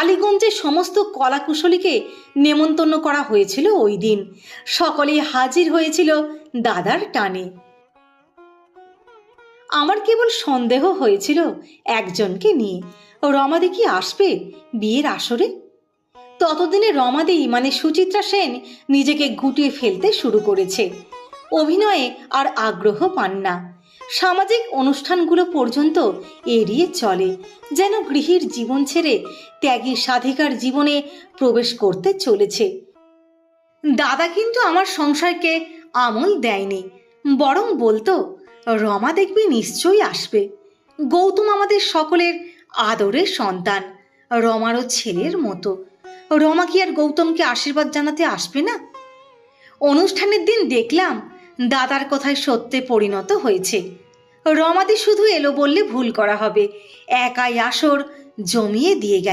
টালিগঞ্জের সমস্ত কলাকুশলীকে নেমন্তন্ন করা হয়েছিল ওই দিন। সকলেই হাজির হয়েছিল দাদার টানে। আমার কেবল সন্দেহ হয়েছিল একজনকে নিয়ে। রমাদি কি আসবে বিয়ের আসরে। ততদিনে রমাদি মানে সুচিত্রা সেন নিজেকে গুটিয়ে ফেলতে শুরু করেছে। অভিনয়ে আর আগ্রহ পান না। সামাজিক অনুষ্ঠানগুলো পর্যন্ত এড়িয়ে চলে, যেন গৃহীর জীবন ছেড়ে ত্যাগী সাধিকার জীবনে প্রবেশ করতে চলেছে। দাদা কিন্তু আমার সংসারকে আমল দেয়নি, বরং বলতো, রমা দেখবি নিশ্চয়ই আসবে। গৌতম আমাদের সকলের আদরের সন্তান, রমারও ছেলের মতো। রমা কি আর গৌতমকে আশীর্বাদ জানাতে আসবে না? অনুষ্ঠানের দিন দেখলাম দাদার কথায় সত্যে পরিণত হয়েছে। রমাদি শুধু এলো বললে ভুল করা হবে। একাই আসর জমিয়ে দিয়ে গেল।